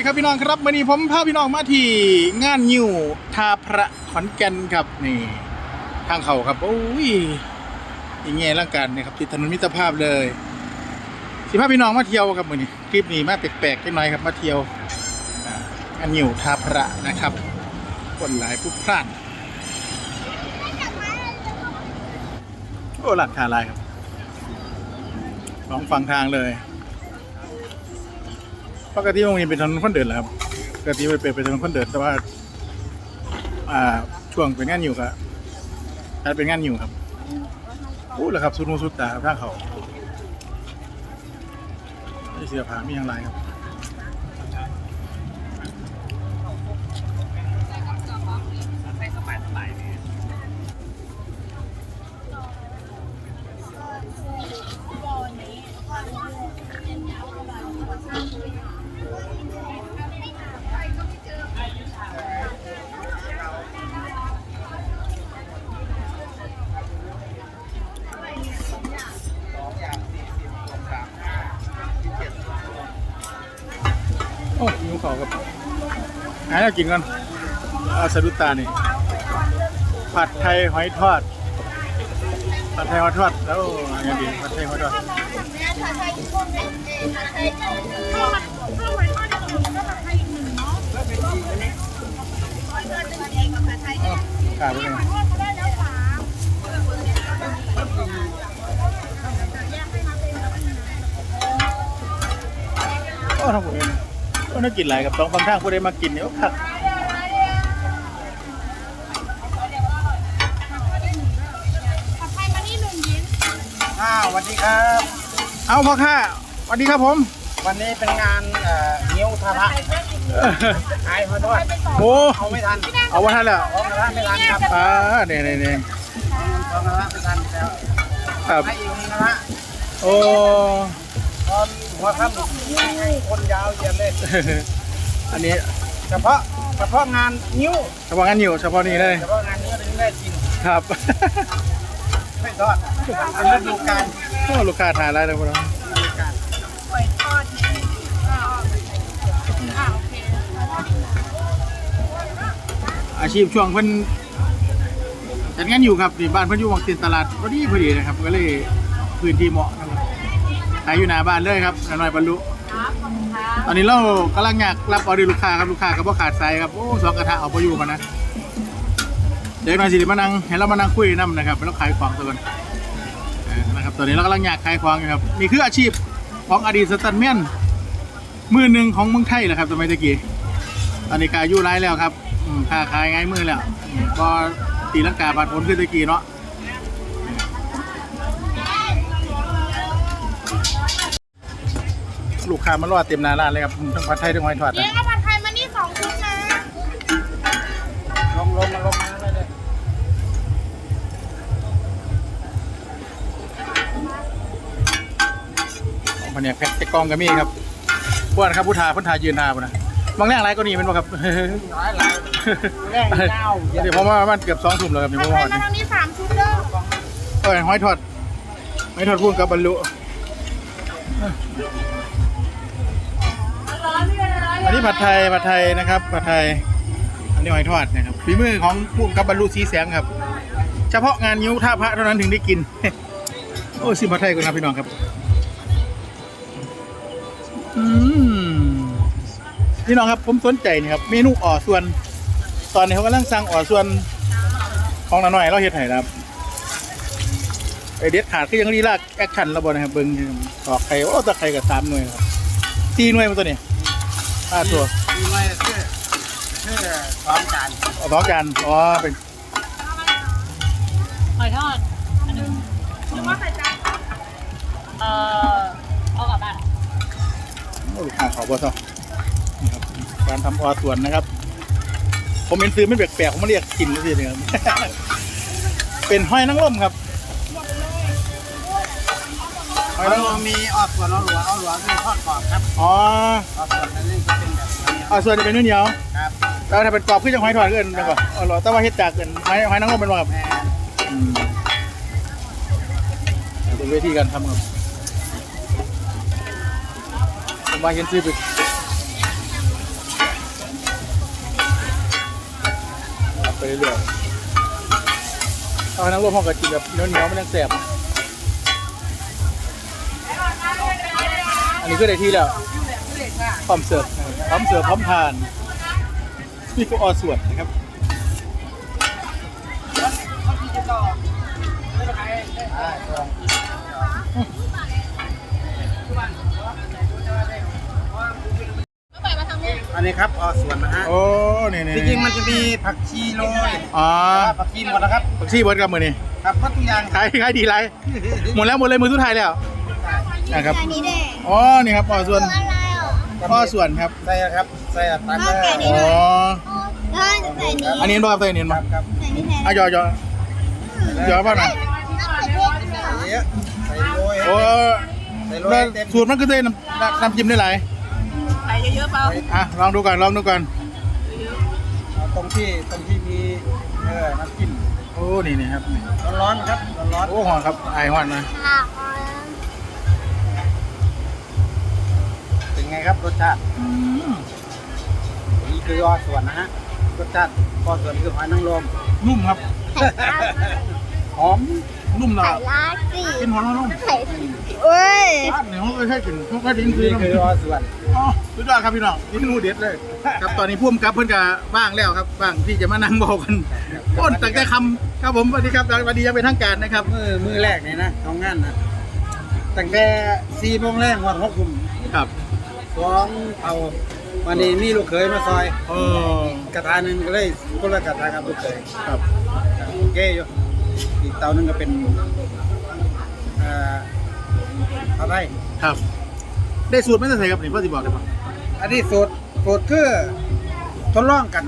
ดีครับพี่น้องครับวันนี้ผมพาพี่น้องมาที่งานยิวทาพระขอนแก่นครับนี่ทางเขาครับโอ้ยอย่างเงี้ยร่างการเนี่ยครับติดถนนมิตรภาพเลยสิพาพี่น้องมาเที่ยวครับวันนี้คลิปนี้มาแปลกๆกันหน่อยครับมาเที่ยวงานยิวทาพระนะครับคนหลายผู้พล่านโอ้หลักคาลายครับสองฝั่งทางเลย ปกติตรงนี้เป็นถนนคนเดินแหละครับปกติมันเป็นเป็นถนนคนเดินแต่ว่าอ่าช่วงเป็นงานอยู่ครับกาเป็นงานอยู่ครับอู้แล้วครับสุดหูสุดตาครับทางเขาไม่เสียผามีอย่างไรครับ โอ้ยหิวเขาครับหาแล้วกินก่อนเอาสะดุดตานี่ผัดไทยหอยทอดผัดไทยหอยทอดแล้วอะไรดีผัดไทยหอยทอดอ้าวขาดไปเลยโอ้ทั้งหมดเลยก็ น่ากินหลายกับสองฝั่งทางผู้ใดมากินเนี่ยโอ้ผักอ้าวสวัสดีครับ เอาพ่อค้าสวัสดีครับผม วันนี้เป็นงานเอ่อนิ้วทาระขายมาด้วยโอ้เอาไม่ทันเอาวันทันแล้วเอากระทะไม่ทันครับอ่าเนี่ยเนี่ยเนี่ยเอากระทะไม่ทันแล้วครับให้อีกนึงกระทะโอ้ตอน หัวค่ำคนยาวเหยียดเลย อันนี้เฉพาะเฉพาะงานนิ้วเฉพาะงานอยู่เฉพาะนี้เลยเฉพาะงานนิ้วถึงได้กินครับ ไม่ทอดเป็นฤดูกาลโอ้ลูกค้าทานอะไรนะพวกเราฤดูกาลอาชีพช่วงเพิ่นจัดงานอยู่ครับที่บ้านเพิ่นอยู่วังตินตลาดพอดีพอดีนะครับ ก็เลยพื้นที่เหมาะนะครับขายอยู่หน้าบ้านเลยครับน้อยบรรลุตอนนี้เรากำลังอยากรับออเดอร์ลูกค้าครับลูกค้าก็บ่ขาดสายครับโอ้สองกระทะเอาไปอยู่มานะเดี๋ยวหน่อยสิมานั่งให้เรามานั่งคุยนํนะครับแล้วขายของซะก่อนเออนะครับตอนนี้เรากำลังอยากขายของอยู่ครับนี่คืออาชีพของอดีตสตันแมนมือหนึ่งของเมืองไทยแหละครับสมัยตะกี้ตอนนี้กอายุร้ายแล้วครับอืมค้าขายง่ายมือแล้วอืมก็ตีลังกาบาดผลขึ้นตะกี้เนาะ ลูกค้ามารอเต็มหน้าร้านเลยครับทั้งผัดไทยทั้งหอยทอดเลี้นะยงเอาผัดไทยมานี่สองชุดนะลงลงมาลงมาเลยเลยมันเนี่ยแพ็คใส่กล่องก็มีครับพวกนะครับผู้ทาผู้ทายืนทาพุ่นนะบางแรกไรก็นี่เป็นบ่ครับ หลายหลายแรงเจ้าเหยียดเดี๋ยวผมว่ามันเกือบสองทุ่มแล้วครับนี่ผัผดมไทว่ายมาทางนี้สามชุดเด้อเอ้ยหอยทอดหอยทอดพูดกับบรรลุ อันนี้ผัดไทยผัดไทยนะครับผัดไทย อันนี้หอยทอดนะครับฝีมือของผู้กับบรรลุสีแสงครับ เฉพาะงานยิ้วท่าพระเท่านั้นถึงได้กิน โอ้ยซิผัดไทยกันนะพี่น้องครับอืมพี่น้องครับผมสนใจนี่ครับเมนูอ่อส่วน ตอนนี้เขากำลังสั่งอ่อส่วนของนาหน่อยเราเฮ็ดให้ครับไอเด็ดขาดคือยังรีลากแอคชั่นแล้วบ่นะครับเบิ่งตอกไข่โอ้ตะไข่กับสามหน่วยครับสี่หน่วยมันตัวนี้ ห้าตัวมีไว้ชื่อชื่อสองจานเอาสองจานอ๋อเป็นหอยทอดอันนึงหรือว่าไข่จานเอ่อเอากลับบ้านโอ้ลูกค้าขอบ่ซะนี่ครับการทำอ่อส่วนนะครับ ผมเห็นซื้อไม่แปลกๆผมมาเรียกกินเลยทีเดียวเป็นห้อยนางรมครับห้อย เรามีออกส่วนเอาหลวเอาหลวคือทอดกรอบครับอ๋อออกส่วนนั้นเป็นแบบนี้อส่วนจะเป็นเนื้อเหนียวครับแล้วถ้าเป็นกรอบขึ้นจะหอยทอดเกินนะก่อนเอาหลวแต่ว่าเห็ดจากเกินหอยหอยนางรมเป็นว่าบแม่อืมเป็นวิธีการทำครับผมมาเห็นซื้อไปไปเรื่อยๆเอาห้ยนางรมห้องกับจีนแบบเนื้อเหนียวม่ต้องแสบ นนี้ก็ได้ที่แล้วพร้อมเสิร์ฟพร้อมเสิร์ฟพร้อมทานนี่ก็ออส่วนนะครับอันนี้ครับออส่วนนะฮะโอ้นี่นี่จริงๆมันจะมีผักชีโรยอ๋อผักชีหมดแล้วครับบักซี่เบิร์ดกับมือนี่ครับก็ทุกอย่างขายขายดีไรหมดแล้วหมดเลยมือทุกไทายแล้ว นะครับ อันนี้แดงอ๋อ นี่ครับออส่วนอะไรอะออส่วนครับ ใส่ครับใส่ตามข้าวไก่นี่อ๋อ แล้วใส่นี้อันนี้เห็นบ่ครับใส่อันนี้เห็นคบ่รับครับใส่นี้แทนอะยอยอเดี๋ยวป่ะหน่อยน้ำใส่พริกเหรอใส่เยอะใส่โรยโอ้ใส่โรยแล้วเต็มสูตรมันก็ได้น้ำน้ำน้ำจิ้มได้หลายใส่เยอะๆเปล่าอะลองดูก่อนลองดูก่อนเอาตรงที่ตรงที่มีเออน้ำจิ้มโอ้นี่นี่ครับร้อนๆครับร้อนโอ้หอมครับไอหอนนะ ไงครับรสชาตินี่คือออส่วนนะฮะรสชาติออส่วนคือหอยนางรมนุ่มครับ หอมนุ่มนะใส่ลาดสิกินหอมแล้วนุ่มใส่เอ้ยบ้านเนี่ยเขาเคยใช้กลิ่นเขาเคยได้ยินคือนี่คือออส่วนอ๋อสุดยอดครับพี่น้องนี่เมนูเด็ดเลย ครับตอนนี้พุ่มกับเพิ่นก็บ้างแล้วครับบ้างที่จะมานั่งบอกกันป้นตั้งแต่คำครับผมสวัสดีครับสวัสดีอยังเป็นทางการนะครับมือมือแรกเนี่ยนะของงานนะตั้งแต่สี่โมงแรกวันหกคุมครับ สองเอาวันนี้มีลูกเขยมาซอยเออกระทะหนึ่งก็เลยคนละกระทะกับลูกเขยครับโอเคอยู่อีกเตาหนึงก็เป็นเอ่ออะไรครับ ได้สูตรไม่ได้ใส่ครับนี่พ่อสิบอกได้ปะอันนี้สูตรสูตรคือทดลองกัน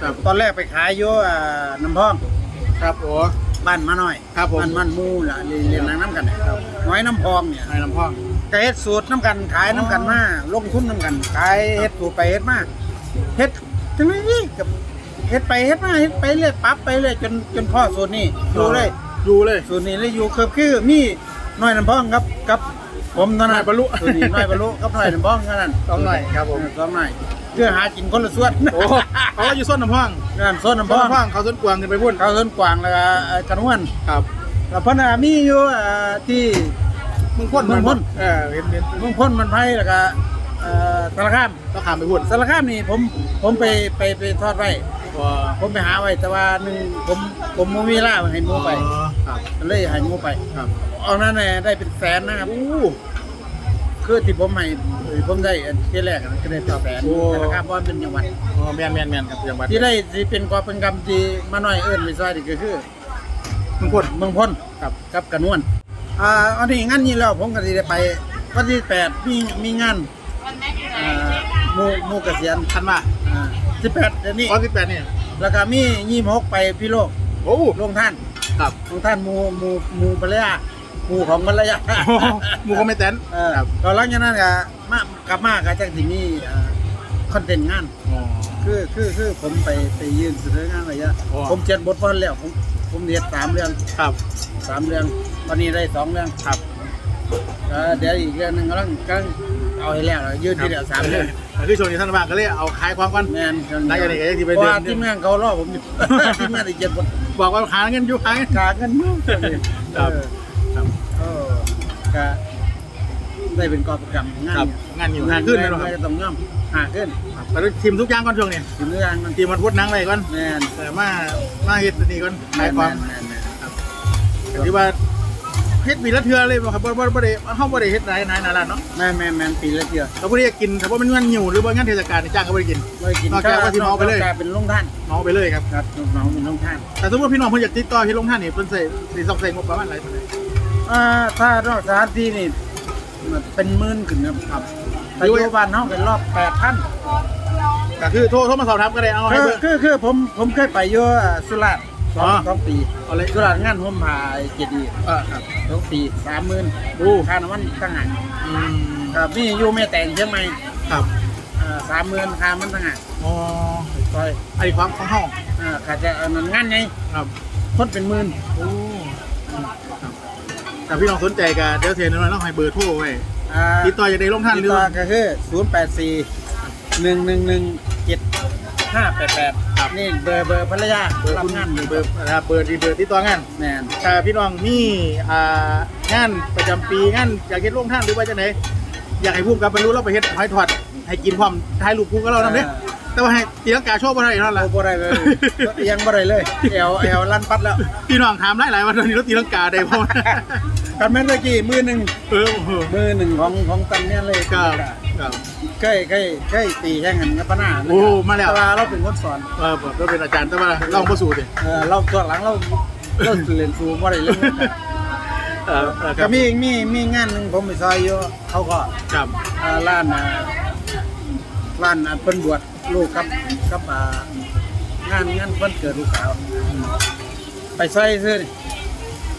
ครับตอนแรกไปขายอยู่อ่าน้ำพองครับโอ้ บ้านมาหน่อยครับผมบ้านมันหมูล่ะเรียนเรียนนางน้ำกันครับน้อยน้ำพองเนี่ย ไอ้ลำพ่อง ก็เฮ็ดสูตรน้ำกันขายน้ำกันมาลงทุนน้ำกันขายเฮ็ดสูตรไปเฮ็ดมาเฮ็ดจังนี้กับเฮ็ดไปเฮ็ดมาเฮ็ดไปเรื่อยปรับไปเรื่อยจนจนพ่อสูตรนี้อยู่เลยอยู่เลยสูตรนี้เลยอยู่คือคือมีน้อยน้ำพองครับกับ ผมเท่านั้นน้อยบรรลุสูตรนี้น้อยบรรลุกับน้อยน้ำพองเท่านั้นต้องหน่อยครับผมสองหน่อยเพื่อหากินคนละส่วนโอ้เขาก็อยู่ส้นน้ำพ่องนั่นส่วนน้ำพส้อนงน้ำพ่องเขาส้นกวางขึ้นไปพุ่นเขาส่วนกวางแล้วก็เอ่อกันวนครับแล้วเพนน่ะมีอยู่เอ่อที่ มึงพ่นเมืองพ่นเออเห็นเห็นเมืองพ้นมันไผ่แล้วก็เอ่อสารคามต้องขามไปพุ่นสารคามนี่ผมผมไปไปไปทอดไว้ว้าผมไปหาไว้แต่ว่าหนึ่งผมผมบ่มีเวลาให้หมูไปอ๋อครับก็เลยให้หมูไปครับเอานั้นแหละได้เป็นแสนนะครับ อู้คือที่ผมให้ผมได้อันที่แรกอะก็ได้เป็นแสนโอ้สารคามเพราะมันเป็นจังหวัดอ๋อแมนแมนแมนครับจังหวัดที่ได้ที่เป็นกอบเป็นกำที่มาหน่อยเอิ้นไปซอยนี่ก็คือมึงพ่นเมืองพ้นครับกับกระนวน อ่าอันนี้งานนี้แล้วผมก็สิได้ไปวันที่แปดมีมีงานอ่าหมู่หมู่เกษียณทันมาอ่าสิบแปดเดือนนี้ตอนที่แปดเนี่ย แล้วก็มียี่หกไปพี่โลกโอ้ ลงท่านครับ ลงท่านหมูหมูหมูภรรยาหมูของภรรยาโอ้หมูคอมเมนต์เออครับตอนหลังจากนั้นก็มากลับมาก็จังที่มีคอนเทนต์งานอ๋อคือ คือ คือผมไปไปยืนเสนองานอะไรเงี้ยโอ้ผมเขียนบทพอนแล้ว ผมผมเรียนสามเรื่องครับสามเรื่อง ตอนนี้ได้สองเรื่องครับแล้วเดี๋ยวอีกเรื่องหนึงกำลังกำลังเอาให้แล้วยืนที่เดียวสามเรื่องคือช่วงนี้ท่านว่างก็เลยเอาขายความกันแมนได้อย่างนี้ก็ยังสิไปเพราะว่าเดินทีมงานเขารอผมอยู่ทีมงานอีกเจ็ดคนบอกว่าหาเงินอยู่หาเงินขากันอยู่ครับเออครับเออก็ได้เป็นกอบประกรรมงานครับงานอยู่หาขึ้นเลยเนาะครับก็ต้องย่อมหาขึ้นแต่ทีมทุกอย่างก่อนช่วงนี้ถึงเรื่องมันทีมมันพูดหนังอะไรก่อนแมนแต่มามาเฮ็ดอันนี่ก่อนขายความแมนแมนแต่ที่ว่า เฮ็ดปีละเทื่อเลยบ่ครับบ่บ่บ่ได้เฮาบ่ได้เฮ็ดหลายหลายหลายร้านเนาะแมนแมนแมนปีละเดียวถ้าบ่ได้กินถ้าบ่เป็นงานหิวหรือว่างานเทศกาลนี่จ้างก็บ่ได้กินไม่กินนอกจากว่าที่เมาไปเลยนอกจากเป็นลงท่านเมาไปเลยครับ ครับน้องเป็นลงท่านแต่สมมุติพี่น้องเพิ่นอยากติดต่อเฮ็ดลงท่านนี่เพิ่นใส่สิต้องใส่งบประมาณหลายเท่าไหร่อ่าถ้านอกสถานที่นี่มันเป็นหมื่นขึ้นครับครับแต่อยู่บ้านเขาเป็นรอบแปดพันก็คือโทรโทรมาสอบถามก็ได้เอาให้คือเบิ่งคือคือผมผมเคยไปอยู่อ่าสุราษฎร์ สองอ๋อสองปีเอาเลยสุราษฎร์งานผมพาไอ้เจดีย์เออครับสองปีสามหมื่นโอ้ค่าน้ำมันตั้งหากอืมครับนี่อยู่แม่แต่งเชียงใหม่ครับสามหมื่นค่ามันตั้งหากอ๋อซอยไอ้ความของเฮาอ่าขาดจะเอานั่นงานไงครับคนเป็นหมื่นโอ้ครับแต่พี่น้องสนใจก็เดี๋ยวเทรนน้อยๆต้องให้เบอร์โทรไว้อ่าติดต่อจะได้ลงท่านติหดรือต่อว่าก็คือศูนย์แปดสี่หนึ่งหนึ่งหนึ่งเจ็ดห้าแปดแปด ครับนี่เบอร์เบอร์ภรรยาเบอร์รับคุณงานเบอร์นะครับเบอร์ที่เบอร์ที่ตัวงานแมนถ้าพี่น้องมีอ่างานประจำปีงานอยากเฮ็ดโรงท่านหรือว่าจังไหนอยากให้พุ่มกับบรรลุเราไปเฮ็ดหอยทอดให้กินพร้อมถ่ายรูปคู่กับเรานำเด้แต่ว่าให้ตีลังกาโชว์บ่ได้เท่านั้นล่ะโอ้บ่ได้เลยยังบ่ได้เลยแอวแอวลั่นปัดแล้วพี่น้องถามหลายๆว่าตอนนี้รถตีลังกาได้บ่กันแม่นตะกี้มือหนึ่งเออโอ้โหมือหนึ่งของของตันเนี่ยเลย ครับครับ เคยเคยเคยตีแข่งกันกับปะหน้าโอ้มาแล้ว ต่เราเป็นคนสอนเออผมก็เป็นอาจารย์แต่ว่าเราบ่สู้ดิเออเราตัวหลังเราเราเรียนสูบ่ได้เลยเออเออคก็รับมีมีมีงานหนึ่งผมไปซอยอยู่เขาก็ครับอ่าร้านอ่าร้านอ่าเพิ่นบวชลูกกับกับอ่างานงานเพิ่นเกิดลูกสาว ไปซอยซื้อนี่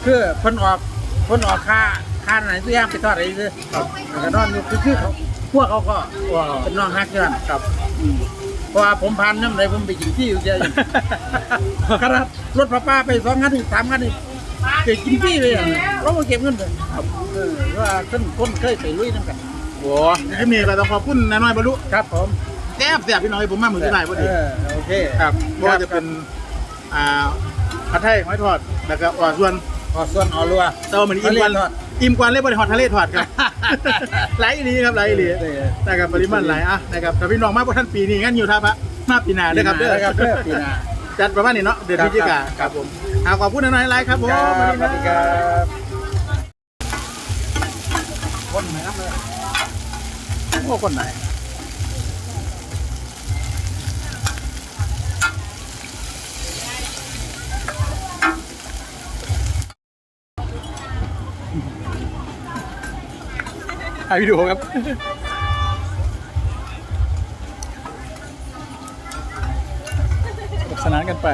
คือเพิ่นออกเพิ่นออกค่าค่าไหนตัวอย่างไปทอดอะไรซื้อครับแล้วก็นอนอยู่คือคือเขา พวกเขาก็ว้าวเป็นน้องฮักกันครับอืมเพราะว่าผมผ่านน้ำไหนผมไปกินที่อยู่เยอะอยู่ขนาดรถป้าป้าไปสองคันนี่สามคันนี่ไปกินที่เลยอะเราก็เก็บเงินเลยเออว่าคนคนเคยไปลุยน้ำกันโอ้ที่นี่ก็ต้องขอบคุณน้าน้อยบรรลุครับผมแซ่บแซ่บพี่น้องให้ผมมามือที่ไหนพอดีเออโอเคครับเพราะว่าจะเป็นอ่าผัดไทยหอยทอดแล้วก็อ่อนส่วนข อส่วนออรัว แต่ว่าเหมือนอิ่มกวนทะเลทอด อิ่มกวนเลยบริหอดทะเลทอดครับ หลายอีหลีครับหลายอีหลีเออนะครับปริมาณหลายอะนะครับแต่พี่น้องมาพวกท่านปีนี้งั้นอยู่ท่าพระมาปีหน้าเด้อครับเด้อครับเด้อปีหน้า จัดประมาณนี้เนาะเดือนคพรับฤศจิกาครับผมเอาขอบคุณน้อยๆไลฟ์ครับผมครับสวัวันสนี้ดีนะครับคนไหนครับเลยโอ้คนไหน ถ่ายวิดีโอครับสนุกสนานกันไป